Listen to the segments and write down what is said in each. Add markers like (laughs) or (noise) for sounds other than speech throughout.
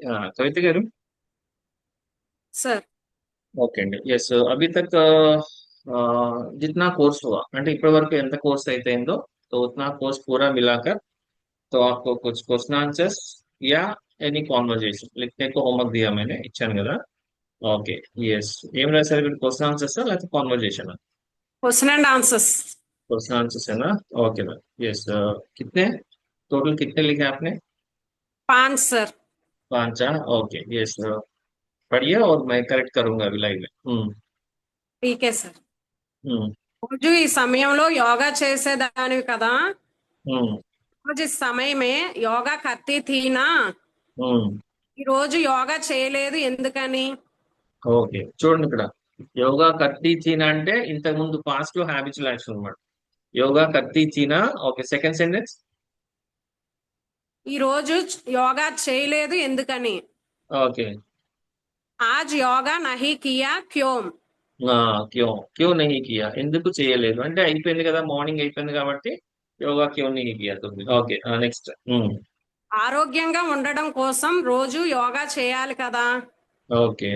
ఆ, కవిత గారు sir okay అండి ఎస్ అభి తక్ ఆ, జిత్నా కోర్స్ हुआ అంటే ఇప్పటి వరకు ఎంత కోర్స్ అయితే అయిందో तो उतना कोर्स पूरा मिलाकर तो आपको कुछ क्वेश्चन आंसर्स या ఎనీ కాన్వర్జేషన్ लिखने को होमवर्क दिया मैंने ఇచ్చాను కదా ఓకే ఎస్ ఏం రాశారు మీరు క్వశ్చన్ ఆన్సర్స్ లేకపోతే conversation question and answers question answers है ना ओके मैम यस कितने टोटल कितने लिखे आपने पांच सर पांच हाँ ओके यस पढ़िए और मैं करेक्ट करूंगा अभी लाइव में हम्म ठीक है सर हम्म రోజు ఈ సమయంలో యోగా చేసేదానివి కదా हम्म రోజు ఈ సమయమే యోగా కత్తి తీనా हम्म ఈ రోజు యోగా చేయలేదు ఎందుకని ఓకే చూడండి ఇక్కడ యోగా కత్తి చీనా అంటే ఇంతకు ముందు పాజిటివ్ హ్యాబిచువల్ యాక్షన్ అన్నమాట యోగా కత్తి చీనా ఓకే సెకండ్ సెంటెన్స్ ఈ రోజు యోగా చేయలేదు ఎందుకని? ఓకే. ఆజ్ యోగా నహి కియా క్యోమ్. క్యూ క్యూ నహి కియా. ఎందుకు చేయలేదు? అంటే అయిపోయింది కదా మార్నింగ్ అయిపోయింది కాబట్టి యోగా క్యూ నహి కియా ఓకే నెక్స్ట్. ఆరోగ్యంగా ఉండడం కోసం రోజు యోగా చేయాలి కదా. ఓకే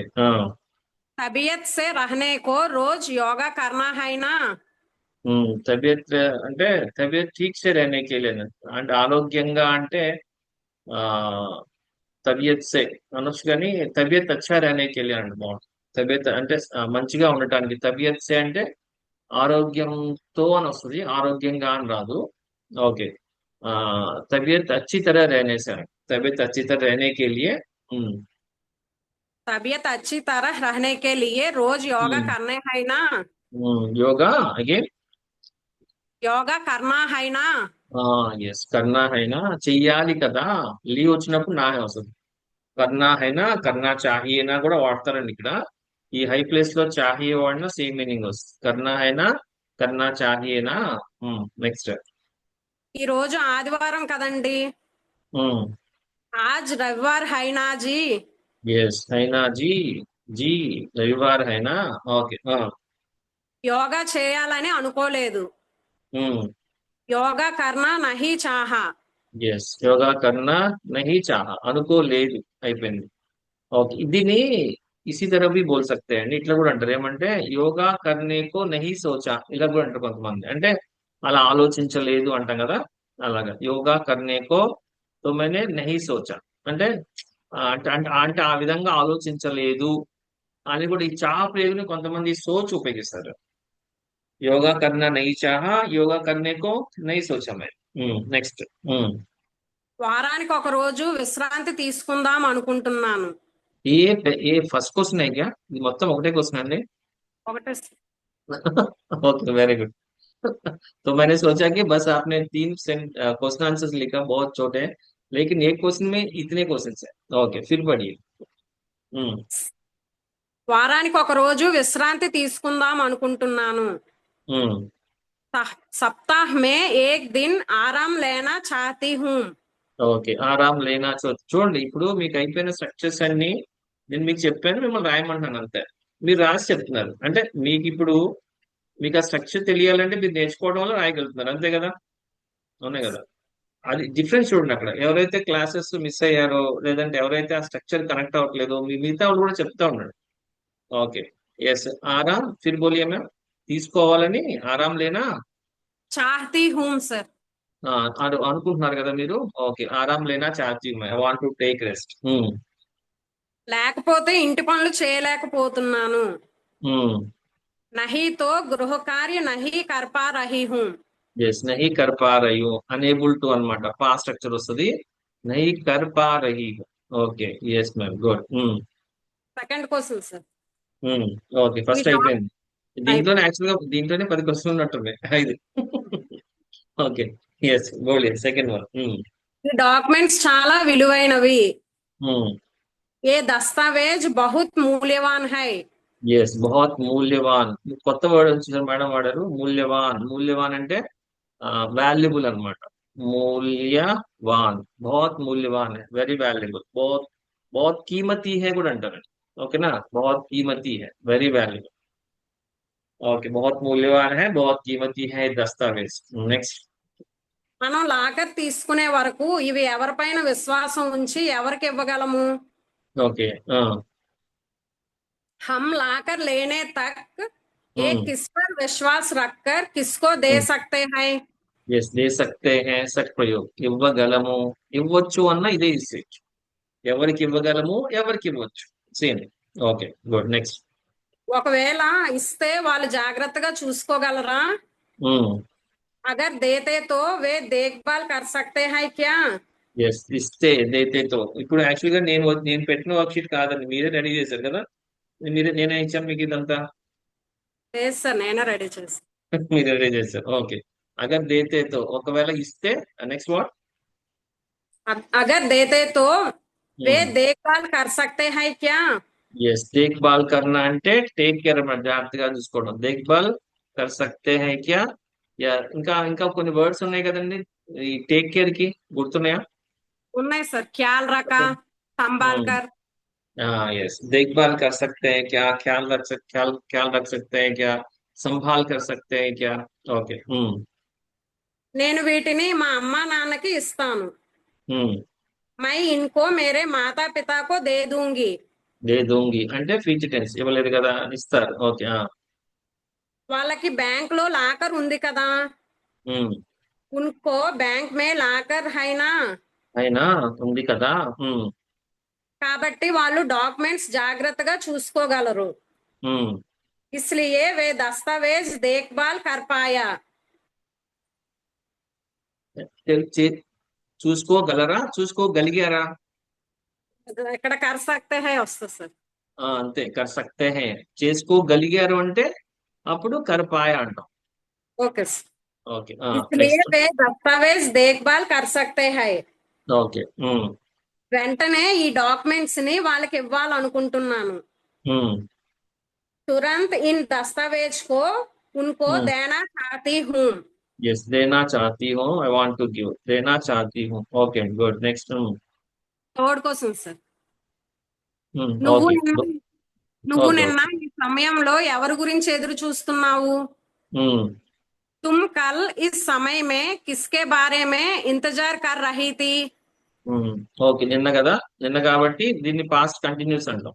తబియత్ సే రహనే కో రోజ్ యోగా కర్నా హైనా తబియత్ అంటే తబియత్ ఠీక్ సే रहने के लिए అంటే ఆరోగ్యంగా అంటే ఆ తబియత్ సే అనొచ్చు కానీ తబియత్ అచ్చా रहने के लिए అంటే బాగుంటుంది తబియత్ అంటే ఆ, మంచిగా ఉండటానికి తబియత్ సే అంటే ఆరోగ్యంతో అని వస్తుంది ఆరోగ్యంగా అని రాదు ఓకే ఆ తబియత్ అచ్చి तरह रहने से तबीयत अच्छी तरह रहने के लिए हम्म तबीयत अच्छी तरह रहने के लिए रोज योगा हम्म। करने है ना हम्म, योगा अगेन యోగా है ना ఎస్ కర్నా హైనా? చెయ్యాలి కదా. లీవ్ వచ్చినప్పుడు నా వస్తుంది. హైనా కర్నా చాహియేనా కూడా వాడతారండి ఇక్కడ. ఈ హై ప్లేస్లో చాహియే వాడినా సేమ్ మీనింగ్ వస్తుంది. హైనా కర్నా చాహియేనా నెక్స్ట్ ఈ రోజు ఆదివారం కదండి. ఆజ్ రవివార్ హైనా జీ? ఎస్ హైనా జీ. జీ రవివార్ హైనా? ఓకే యోగా చేయాలని అనుకోలేదు. యోగా కర్ణ నహి చాహ ఎస్ యోగా కర్ణ నహి చాహ అనుకోలేదు అయిపోయింది ఓకే దీన్ని ఇసి తర బి బోల్ సక్తే అండి ఇట్లా కూడా అంటారు ఏమంటే యోగా కర్నేకో నహి సోచ ఇలా కూడా అంటారు కొంతమంది అంటే అలా ఆలోచించలేదు అంటాం కదా అలాగా యోగా కర్నేకో తో మేనే నహి సోచ అంటే అంటే అంటే ఆ విధంగా ఆలోచించలేదు అని కూడా ఈ చా ప్రయోగిని కొంతమంది సోచ్ ఉపయోగిస్తారు యోగా కర్నా నహీ చాహా యోగా కర్నేకో నహీ సోచా మే నెక్స్ట్ వారానికి ఒక రోజు విశ్రాంతి తీసుకుందాం అనుకుంటున్నాను ఏ ఏ ఫస్ట్ క్వశ్చన్ అయ్యా ఇది మొత్తం ఒకటే క్వశ్చన్ అండి ఒకటే ओके वेरी गुड तो मैंने सोचा कि बस आपने तीन क्वेश्चन आंसर्स लिखा बहुत छोटे हैं लेकिन एक क्वेश्चन में इतने क्वेश्चन है ओके फिर पढ़िए हम्म వారానికి ఒక రోజు విశ్రాంతి తీసుకుందాం అనుకుంటున్నాను हम्म సహ్- సప్తాహ్ మే ఏక్ దిన్ ఆరాం లేనా చాహతీ హూ ఓకే ఆరాం లేనా చూ చూడండి ఇప్పుడు మీకు అయిపోయిన స్ట్రక్చర్స్ అన్ని నేను మీకు చెప్పాను మిమ్మల్ని రాయమంటున్నాను అంతే మీరు రాసి చెప్తున్నారు అంటే మీకు ఇప్పుడు మీకు ఆ స్ట్రక్చర్ తెలియాలంటే మీరు నేర్చుకోవడం వల్ల రాయగలుగుతున్నారు అంతే కదా అవునే కదా అది డిఫరెన్స్ చూడండి అక్కడ ఎవరైతే క్లాసెస్ మిస్ అయ్యారో లేదంటే ఎవరైతే ఆ స్ట్రక్చర్ కనెక్ట్ అవ్వట్లేదో మీ మిగతా వాళ్ళు కూడా చెప్తా ఉన్నాడు okay yes ఆరాం Phir Boliya ma'am తీసుకోవాలని ఆరాం లేనా? చాహతీ హూం సార్. అనుకుంటున్నారు కదా మీరు? ఓకే ఆరాం లేనా charge I want to take rest. లేకపోతే ఇంటి పనులు చేయలేకపోతున్నాను. నహీతో గృహ కార్య నహీ కర్పా రహీ హూ. ఎస్ నహీ కర్ పా రహీ హూ. అనేబుల్ టు అన్నమాట. పా స్ట్రక్చర్ వస్తుంది. నహీ కర్ పా రహీ okay yes ma'am good second question sir. Okay first అయిపోయింది. దీంట్లోనే యాక్చువల్గా దీంట్లోనే పది క్వశ్చన్లు ఉన్నట్టున్నాయి. ఐదు. ఓకే ఎస్ బోలియే సెకండ్ వన్ ఈ డాక్యుమెంట్స్ చాలా విలువైనవి. ఏ దస్తావేజ్ బహుత్ మూల్యవాన్ హై? ఎస్ బహుత్ మూల్యవాన్. కొత్త వర్డ్ వచ్చింది మేడం వాడారు. మూల్యవాన్. మూల్యవాన్ అంటే వాల్యుబుల్ అన్నమాట. మూల్యవాన్. బహుత్ మూల్యవాన్. వెరీ వాల్యుబుల్ బహుత్ బహుత్ కీమతీ హై కూడా అంటారు. ఓకేనా బహుత్ కీమతీ హై. వెరీ వాల్యుబుల్ ఓకే బహుత్ మూల్యవాన్ హై బహుత్ కీమతీ హై దస్తావేజ్ నెక్స్ట్ మనం లాకర్ తీసుకునే వరకు ఇవి ఎవరిపైన విశ్వాసం ఉంచి ఎవరికి ఇవ్వగలము ఓకే ఆ हम लाकर लेने तक एक हम्म किस पर विश्वास रखकर किसको दे हम्म सकते हैं ఎస్ దే సక్తే హే సట్ ప్రయోగ్ ఇవ్వగలము ఇవ్వచ్చు అన్న ఇదే యూసేజ్ ఎవరికి ఇవ్వగలము ఎవరికి ఇవ్వచ్చు సేమ్ ఓకే గుడ్ నెక్స్ట్ ఒకవేళ ఇస్తే వాళ్ళు జాగ్రత్తగా చూసుకోగలరా? అగర్ దేతే వే దేఖ్భాల్ కర్ సక్తే హై క్యా? ఎస్ ఇస్తే దేతేతో ఇప్పుడు యాక్చువల్గా నేను నేను పెట్టిన వర్క్ షీట్ కాదండి మీరే రెడీ చేశారు కదా? మీరే నేనే ఇచ్చాను మీకు ఇదంతా? సార్ నేనే రెడీ చేశాను (laughs) మీరు రెడీ చేశారు ఓకే. అగర్ దేతేతో ఒకవేళ ఇస్తే నెక్స్ట్ వాట్ అగర్ దేతేతో వే hmm. దేఖ్భాల్ కర్ సక్తే హై క్యా? क्या ఎస్ దేక్ బాల్ కర్నా అంటే టేక్ కేర్ అన్నమాట జాగ్రత్తగా చూసుకోవడం దేక్ బాల్ కర్ సక్తే హై క్యా యా ఇంకా ఇంకా కొన్ని వర్డ్స్ ఉన్నాయి కదండి ఈ టేక్ కేర్ కి గుర్తున్నాయా ఉన్నాయి సార్ ख्याल रखा संभाल कर यस देखभाल कर सकते हैं क्या ख्याल रख सक ख्याल ख्याल रख सकते हैं क्या संभाल कर सकते हैं क्या ఓకే నేను వీటిని మా అమ్మా నాన్నకి ఇస్తాను मैं इनको मेरे माता पिता को दे दूंगी దే దోంగి. అంటే ఫ్యూచర్ టెన్స్ ఇవ్వలేదు కదా ఇస్తారు. ఓకే వాళ్ళకి బ్యాంక్లో లాకర్ ఉంది కదా. ఉన్కో బ్యాంక్ మే లాకర్ హైనా? అయినా ఉంది కదా కాబట్టి వాళ్ళు డాక్యుమెంట్స్ జాగ్రత్తగా చూసుకోగలరు. ఇస్లియే వే దస్తావేజ్ దేఖ్భాల్ కర్పాయా? చూసుకోగలరా? చూసుకోగలిగారా? ఇక్కడ कर सकते हैं వస్తుంది సార్ ఆ, అంతే కర్ సక్తే హే చేసుకోగలిగారు అంటే అప్పుడు కరపాయ అంటాం ఓకే సార్ ఓకే इसलिए वे दस्तावेज देखभाल कर सकते हैं ఓకే ఉమ్, వెంటనే ఈ డాక్యుమెంట్స్ ని వాళ్ళకి ఇవ్వాలనుకుంటున్నాను ఉమ్. तुरंत इन दस्तावेज को उनको हम्म। देना चाहती हूँ Yes, देना चाहती हूँ I want to give. देना चाहती हूँ. Okay, good. Next. Hmm. Third question sir Hmm. నువ్వు Okay. నిన్న నువ్వు Okay. నిన్న ఈ సమయంలో ఎవరి గురించి ఎదురు చూస్తున్నావు Hmm. तुम कल इस समय में किसके बारे में इंतजार कर रही थी Hmm. Okay. నిన్న కదా నిన్న కాబట్టి దీన్ని పాస్ట్ కంటిన్యూస్ అంటాం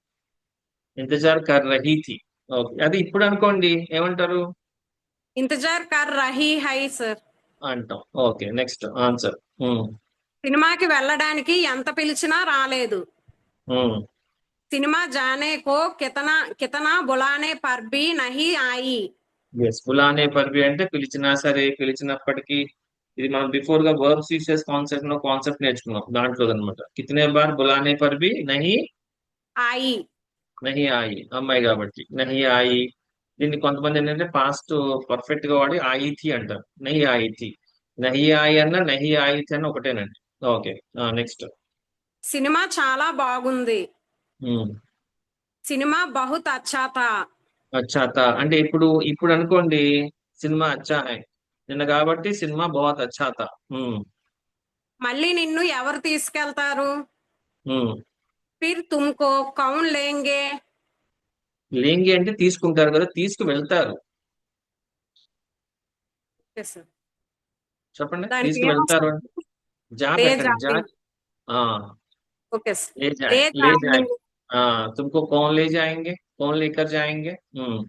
ఇంతజార్ కర్ రహీ థీ ఓకే అది ఇప్పుడు అనుకోండి ఏమంటారు इंतजार कर रही है సార్ అంటాం ఓకే నెక్స్ట్ ఆన్సర్ సినిమాకి వెళ్ళడానికి ఎంత పిలిచినా రాలేదు. సినిమా జానే కో కితనా కితనా బులానే పర్ బి నహి ఆయి. ఎస్ బులానే పర్వి అంటే పిలిచినా సరే పిలిచినప్పటికీ ఇది మనం బిఫోర్గా వర్బ్స్ యూసెస్ కాన్సెప్ట్లో కాన్సెప్ట్ నేర్చుకున్నాం దాంట్లో అనమాట కితనే బార్ బులానే పర్వి నహి ఆయి. నహి ఆయి అమ్మాయి కాబట్టి. నహి ఆయి. దీన్ని కొంతమంది ఏంటంటే పాస్ట్ పర్ఫెక్ట్గా వాడి ఆయి థీ అంటారు. నహి ఆయి థీ నహి ఆయి అన్న నహి ఆయి థీ అన్న ఒకటేనండి. ఓకే. నెక్స్ట్. సినిమా చాలా బాగుంది. సినిమా బహుత్ అచ్చా థా అచ్చా తా అంటే ఇప్పుడు ఇప్పుడు అనుకోండి సినిమా అచ్చా నిన్న కాబట్టి సినిమా బహుత్ అచ్చా తా ఉమ్, మళ్ళీ నిన్ను ఎవరు తీసుకెళ్తారు. ఫిర్ తుమ్కో కౌన్ లేంగే? లేంగి అంటే తీసుకుంటారు కదా తీసుకు వెళ్తారు చెప్పండి తీసుకు వెళ్తారు అంటే? జా లే పెట్టండి జా జాయింగ్. ఆ ఓకే సార్ ले ले जाए ले जाए जाएंगे हाँ तुमको कौन ले जाएंगे कौन लेकर जाएंगे हम्म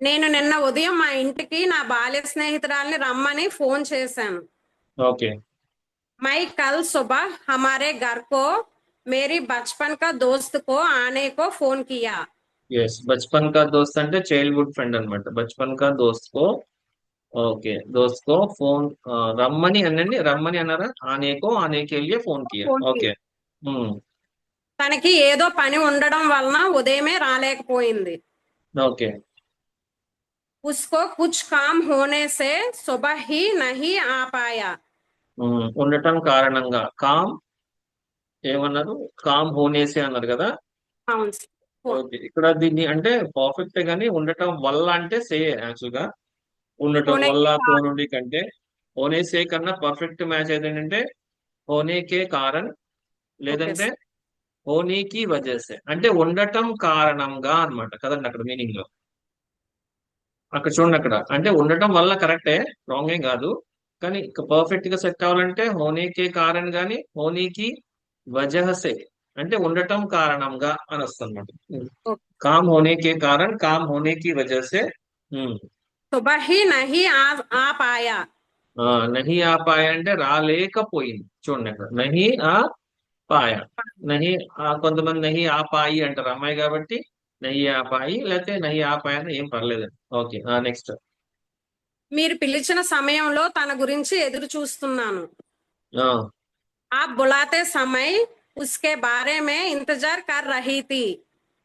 నేను నిన్న ఉదయం మా ఇంటికి నా బాల్య స్నేహితురాల్ని రమ్మని ఫోన్ చేశాను ओके मैं कल सुबह हमारे घर को मेरी बचपन का दोस्त को आने को फोन किया यस बचपन का दोस्त అంటే చైల్డ్హుడ్ ఫ్రెండ్ అన్నమాట బచపన్ కా దోస్త్ కో ఓకే. దోస్కో ఫోన్ రమ్మని అనండి. రమ్మని అన్నారా? ఆనేకో ఆనేకెళ్ళి ఫోన్కి ఓకే. తనకి ఏదో పని ఉండడం వలన ఉదయమే రాలేకపోయింది. ఓకే. ఉస్కో కుచ్ కామ్ హోనేసే సే నహి ఆ ఉండటం కారణంగా. కామ్ ఏమన్నారు? కామ్ హోనేసే అన్నారు కదా? ఇక్కడ దీన్ని అంటే పర్ఫెక్ట్ గానీ ఉండటం వల్ల అంటే సే యాక్చువల్గా ఉండటం వల్ల పోనుండి కంటే ఓనేసే కన్నా పర్ఫెక్ట్ మ్యాచ్ అయితే ఏంటంటే ఓనేకే కారణ్ లేదంటే ఓనీకి వజేసే అంటే ఉండటం కారణంగా అనమాట కదండి అక్కడ మీనింగ్లో. అక్కడ చూడండి అక్కడ. అంటే ఉండటం వల్ల కరెక్టే రాంగ్ ఏం కాదు. కానీ పర్ఫెక్ట్గా సెట్ అవ్వాలంటే హోనీకే కారణ్ గాని హోనీకి వజహసే అంటే ఉండటం కారణంగా అని వస్తుంది అనమాట కామ్ హోనీకే కారణ్ కామ్ హోనీకి వజహసే సుబహి నహి ఆపాయ నహి అంటే రాలేకపోయింది. చూడండి అక్కడ. నహి ఆ పాయ నహి కొంతమంది నహి ఆపాయి అంటారు అమ్మాయి కాబట్టి నహి పాయి లేకపోతే నహి ఆ అని ఏం పర్లేదు. ఓకే నెక్స్ట్ మీరు పిలిచిన సమయంలో తన గురించి ఎదురు చూస్తున్నాను. ఆ. బులాతే సమయ్ ఉస్కే బారే మే ఇంతజార్ కర్ రహీ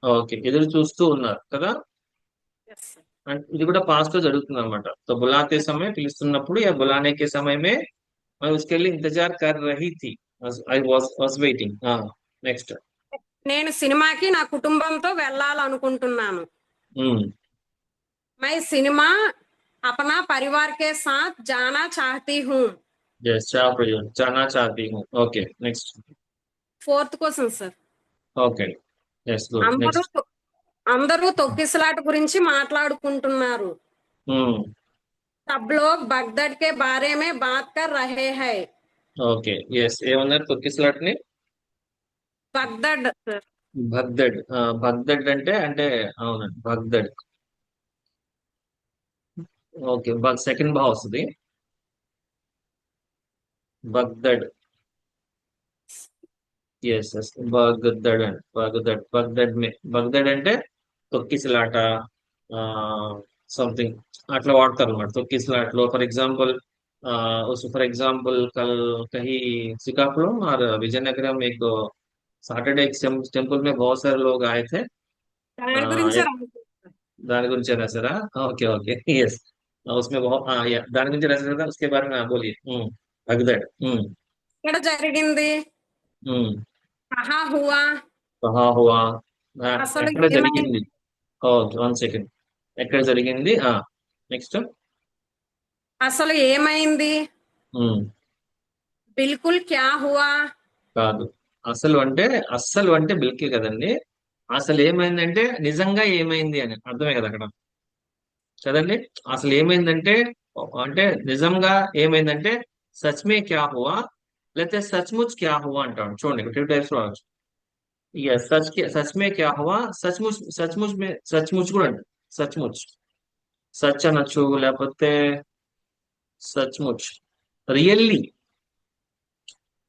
ఓకే ఎదురు చూస్తూ ఉన్నారు కదా? అంటే ఇది కూడా పాస్ట్ లో జరుగుతుంది అనమాట సో బులాతే సమయం పిలుస్తున్నప్పుడు యా బులానేకే సమయమే मैं उसके लिए इंतजार कर रही थी I was was waiting next నేను సినిమాకి నా కుటుంబంతో వెళ్ళాలనుకుంటున్నాను मैं सिनेमा अपना परिवार के साथ जाना चाहती हूँ ఎస్ చా ప్రయోజనం చానా చాహతీ who okay next fourth question sir okay yes good అందరూ తొక్కిసలాట గురించి మాట్లాడుకుంటున్నారు. సబ్ లోగ్ బగ్దడ్ కే బారే బాత్ కర్ రహే హై. ఓకే ఎస్ ఏమన్నారు తొక్కిసలాటని? బగ్దడ్ భగ్దడ్ భగ్దడ్ అంటే అంటే అవునండి భగ్దడ్ ఓకే బగ్ సెకండ్ భావ్ వస్తుంది. బగ్దడ్. ఎస్ ఎస్ బగ్దడ్ అండి బగ్దడ్ బగ్దడ్ మే బగ్దడ్ అంటే తొక్కిసలాట సంథింగ్ అట్లా వాడతారు అనమాట తొక్కిసలాటలో ఫర్ ఎగ్జాంపుల్ ఫర్ ఎగ్జాంపుల్ కల్ కహీ శ్రీకాకుళం ఆర్ విజయనగరం మీకు సాటర్డే టెంపుల్ మే బహుత్ సార్ లోగ్ ఆయే थे దాని గురించి రాసారా ఓకే ఓకే. ఎస్ उसमें बहुत దాని గురించి రాసారు కదా उसके बारे में बोलिए అగ్దడ్. ఇక్కడ జరిగింది? మహా హువా. మహా హువా. ఎక్కడ జరిగింది? వన్ సెకండ్ ఎక్కడ జరిగింది? ఆ నెక్స్ట్ అసలు ఏమైంది? బిల్కుల్ క్యా హువా? కాదు. అసలు అంటే అస్సలు అంటే బిల్కే కదండి. అసలు ఏమైందంటే నిజంగా ఏమైంది అని. అర్థమే కదా అక్కడ. చదండి అసలు ఏమైందంటే అంటే నిజంగా ఏమైందంటే సచ్మే క్యా హువా? లేకపోతే సచ్ముచ్ క్యా హువా అంటాడు చూడండి ఇక్కడ టూ టైప్స్ రావచ్చు. ఇక సచ్ కే- సచ్ మే క్యా హువా సచ్ముచ్ సచ్ముచ్ మే సచ్ముచ్ కూడా అండి సచ్ముచ్ సచ్ అనొచ్చు లేకపోతే సచ్ముచ్ రియల్లీ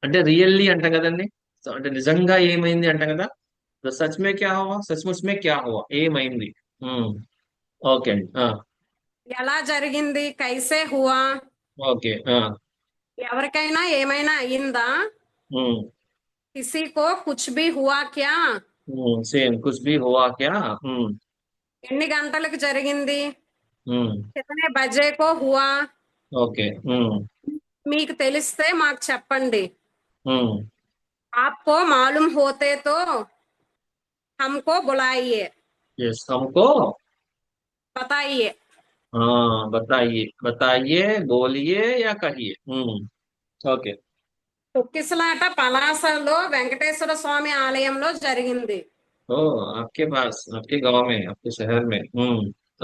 అంటే రియల్లీ అంటాం కదండి సో అంటే నిజంగా ఏమైంది అంటాం కదా तो सच में क्या हुआ सचमुच में क्या हुआ ఏమైంది ఉమ్, ఓకే అండి ఆ, ఎలా జరిగింది కైసే హువా ఓకే ఆ, ఎవరికైనా ఏమైనా అయ్యిందా किसी को कुछ भी हुआ क्या? సేమ్ కుచ్ బి హువా క్యా ఎన్ని గంటలకు జరిగింది? కితనే బజే కో హువా ఓకే మీకు తెలిస్తే మాకు చెప్పండి. हम्म। आपको मालूम होते तो हमको बुलाइए। यस हमको? बताइए। हाँ बताइए बताइए बोलिए या कहिए। Hmm okay. తొక్కిసలాట పలాసలో వెంకటేశ్వర స్వామి ఆలయంలో జరిగింది. ఓ ఆప్కే పాస్ ఆప్కే గావ్ ఆప్కే షహర్ మే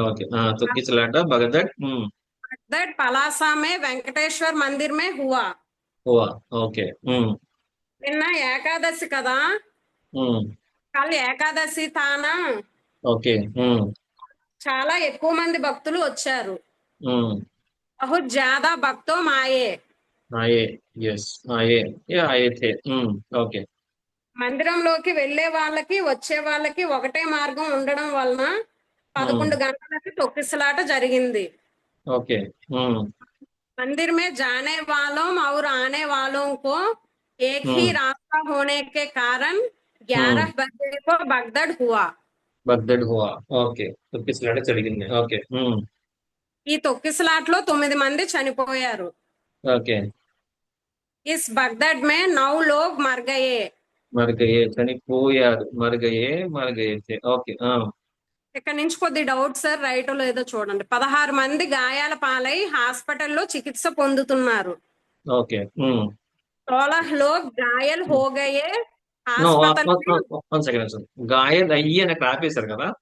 ఓకే. తొక్కిసలాట బగదట్ బగదట్ పలాసా మే వెంకటేశ్వర్ మందిర్ మే హువా. హువా ఓకే. నిన్న ఏకాదశి కదా? కల్ ఏకాదశి తానా? ఓకే చాలా ఎక్కువ మంది భక్తులు వచ్చారు. బహుత్ జాదా భక్తో మాయే. आए यस आए ये आए थे हम्म ओके మందిరంలోకి వెళ్లే వాళ్ళకి వచ్చే వాళ్ళకి ఒకటే మార్గం ఉండడం వలన పదకొండు గంటలకి తొక్కిసలాట జరిగింది ओके हम्म मंदिर में जाने वालों और आने वालों को एक ही हम्म। रास्ता होने के कारण ग्यारह बजे को भगदड़ हुआ बगदड़ हुआ ओके तो किस लाटा జరిగింది ఓకే हम्म ఈ తొక్కిసలాట్లో తొమ్మిది మంది చనిపోయారు ఓకే ఇస్ బగ్దాద్ మే నౌ లోగ్ మర్గయే. గయే మర్ గయే చనిపోయారు. మర్ గయే ఓకే ఇక్కడ నుంచి కొద్ది డౌట్ సార్ రైట్ లేదో చూడండి. పదహారు మంది గాయాల పాలై హాస్పిటల్లో చికిత్స పొందుతున్నారు. ఓకే సోలహ్ గాయల్ హోగయే గాయల్ అయ్యి అని ఆపేశారు కదా?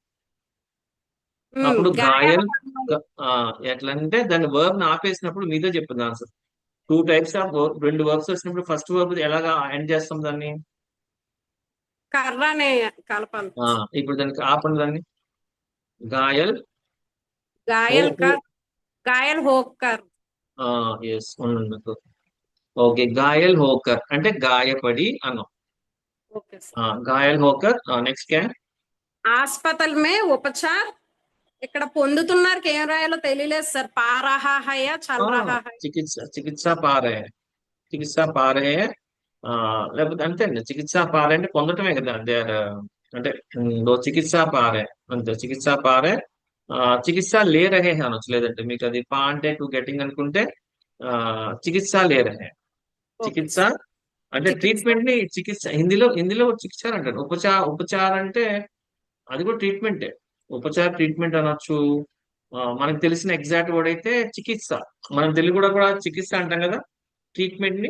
అప్పుడు గాయల్ ఎట్లంటే దాని వర్బ్ ఆపేసినప్పుడు మీతో చెప్పింది ఆన్సర్ టూ టైప్స్ ఆఫ్ రెండు వర్బ్స్ వచ్చినప్పుడు ఫస్ట్ వర్బ్ ఎలాగా ఎండ్ చేస్తాం దాన్ని? కర్రనే కలపాలి. ఆ, ఇప్పుడు దానికి ఆపండి దాన్ని. గాయల్. గాయల్ గాయల్ హోకర్ ఎస్ ఉన్నందుకు ఓకే గాయల్ హోకర్ అంటే గాయపడి అన్నాం. ఆ, గాయల్ హోకర్ నెక్స్ట్ క్యా హాస్పిటల్ మే ఉపచార్ ఇక్కడ పొందుతున్నారు ఏం రాయాలో తెలియలేదు సార్. పా రహా హయా చల్ రహా హై చికిత్స చికిత్స పారే చికిత్స పారే. లేకపోతే అంతే అండి. చికిత్స పారే అంటే పొందటమే కదా. దే అంటే దో చికిత్స పారే. అంతే చికిత్స పారే. చికిత్స లే రహే హై అనొచ్చు. లేదంటే మీకు అది పా అంటే టు గెటింగ్ అనుకుంటే చికిత్స లే రహే. చికిత్స అంటే. ట్రీట్మెంట్ని చికిత్స హిందీలో హిందీలో చికిత్స అంటారు. ఉపచార ఉపచార అంటే అది కూడా ట్రీట్మెంటే. ఉపచార ట్రీట్మెంట్ అనొచ్చు. మనకు తెలిసిన ఎగ్జాక్ట్ వర్డ్ అయితే చికిత్స. మనం తెలుగు కూడా కూడా చికిత్స అంటాం కదా? ట్రీట్మెంట్ని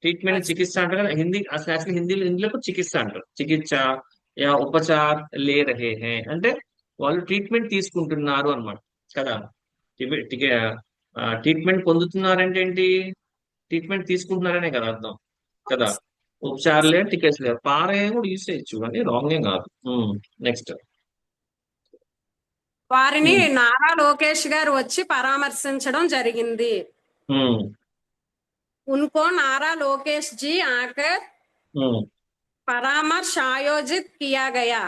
ట్రీట్మెంట్. చికిత్స అంటారు కదా? హిందీ అసలు యాక్చువల్లీ హిందీలో హిందీలో చికిత్స అంటారు. చికిత్స యా ఉపచార్ లే రహే హే. అంటే వాళ్ళు ట్రీట్మెంట్ తీసుకుంటున్నారు అన్నమాట. కదా? ట్రీట్మెంట్ పొందుతున్నారంటే ఏంటి? ట్రీట్మెంట్ తీసుకుంటున్నారనే కదా అర్థం. కదా? ఉపచారాలే టికెట్స్ లేవు పారే కూడా యూస్ చేయొచ్చు కానీ రాంగ్ ఏం కాదు నెక్స్ట్. వారిని Hmm. నారా లోకేష్ గారు వచ్చి పరామర్శించడం జరిగింది उनको नारा लोकेश जी आकर परामर्श आयोजित किया गया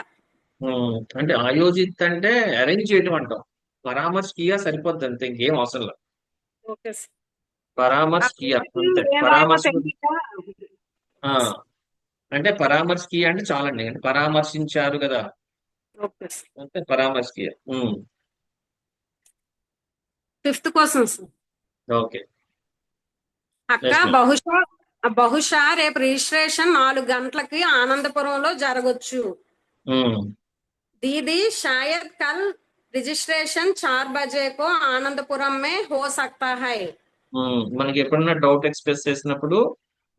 అంటే ఆయోజిత్ అంటే అరేంజ్ చేయడం అంటాం పరామర్శ కియా సరిపోద్ది అంతే ఇంకేం అవసరం లేదు ఓకే పరామర్శ కియా అంతే పరామర్శ ఆ, అంటే పరామర్శ కియా అంటే చాలండి అంటే పరామర్శించారు కదా ఓకే అంటే పరామర్శ ఫిఫ్త్ క్వశ్చన్ ఓకే. అక్క బహుశా బహుశా రేపు రిజిస్ట్రేషన్ నాలుగు గంటలకి ఆనందపురంలో జరగచ్చు. దీది షాయద్ కల్ రిజిస్ట్రేషన్ చార్ బజేకో ఆనందపురం మే హో సక్తా హై. మనకి ఎప్పుడన్నా డౌట్ ఎక్స్ప్రెస్ చేసినప్పుడు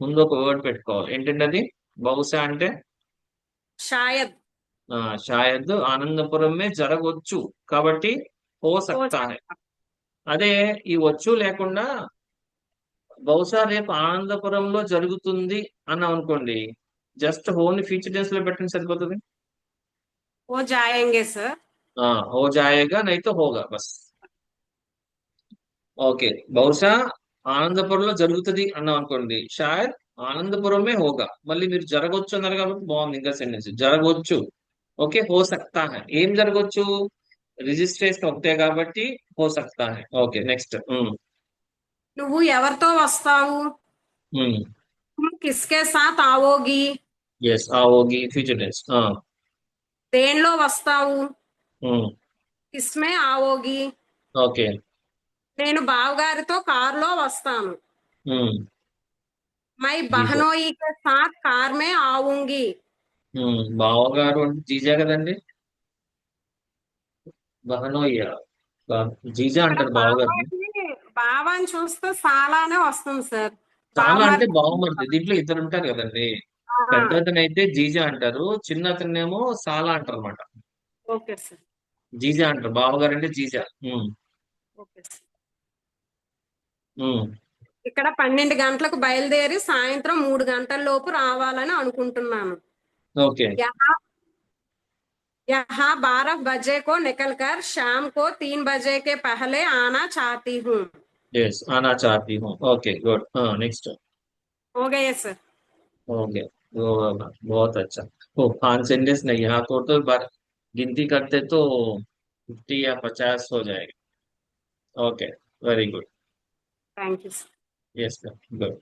ముందు ఒక వర్డ్ పెట్టుకోవాలి. ఏంటంటే అది? బహుశా అంటే? షాయద్. షాయద్ ఆనందపురమే జరగవచ్చు కాబట్టి హో అదే ఈ వచ్చు లేకుండా బహుశా రేపు ఆనందపురంలో జరుగుతుంది అన్నాం అనుకోండి జస్ట్ హోన్ ఫ్యూచర్ టెన్స్లో పెట్టండి సరిపోతుంది. హో జాయేంగే సార్. హో జాయేగా నైతే హోగా బస్. ఓకే బహుశా ఆనందపురంలో జరుగుతుంది అన్నాం అనుకోండి షాయద్ ఆనందపురమే హోగా. మళ్ళీ మీరు జరగవచ్చు అన్నారు కాబట్టి బాగుంది ఇంకా సెంటెన్స్. జరగవచ్చు ఓకే హో సక్తా హై ఏం జరగొచ్చు రిజిస్ట్రేషన్ ఒకటే కాబట్టి హో సక్తా హై ఓకే నెక్స్ట్ నువ్వు ఎవరితో వస్తావు కిస్కే సాత్ ఆవోగి ఎస్ ఆవోగి ఫ్యూచర్ టెన్స్ దేనిలో వస్తావు కిస్మే ఆవోగి ఓకే నేను బావగారితో కారులో వస్తాను మై బహనోయి కే సాత్ కార్ మే ఆవుంగి బావగారు అంటే జీజా కదండి? బహనోయ్య. జీజా అంటారు బావగారిని బావ అని చూస్తే సాలానే వస్తుంది సార్. చాలా అంటే బావగారు- బావమరిది. దీంట్లో ఇద్దరు ఉంటారు కదండి. పెద్ద అతను అయితే జీజా అంటారు. చిన్న అతనేమో సాలా అంటారు అనమాట ఓకే సార్. జీజా అంటారు. బావగారు అంటే జీజా. Okay sir. ఇక్కడ పన్నెండు గంటలకు బయలుదేరి సాయంత్రం మూడు గంటల లోపు రావాలని అనుకుంటున్నాను. Okay okay. यहाँ यहाँ बारह बजे को निकलकर शाम को तीन बजे के पहले आना चाहती हूँ। यस yes, आना चाहती हूँ। ओके गुड नेक्स्ट हो गए सर हो बहुत अच्छा। तो पाँच सेंटेंस नहीं यहाँ टोटल बार गिनती करते तो फिफ्टी या पचास हो जाएगा। Okay very good thank you yes sir good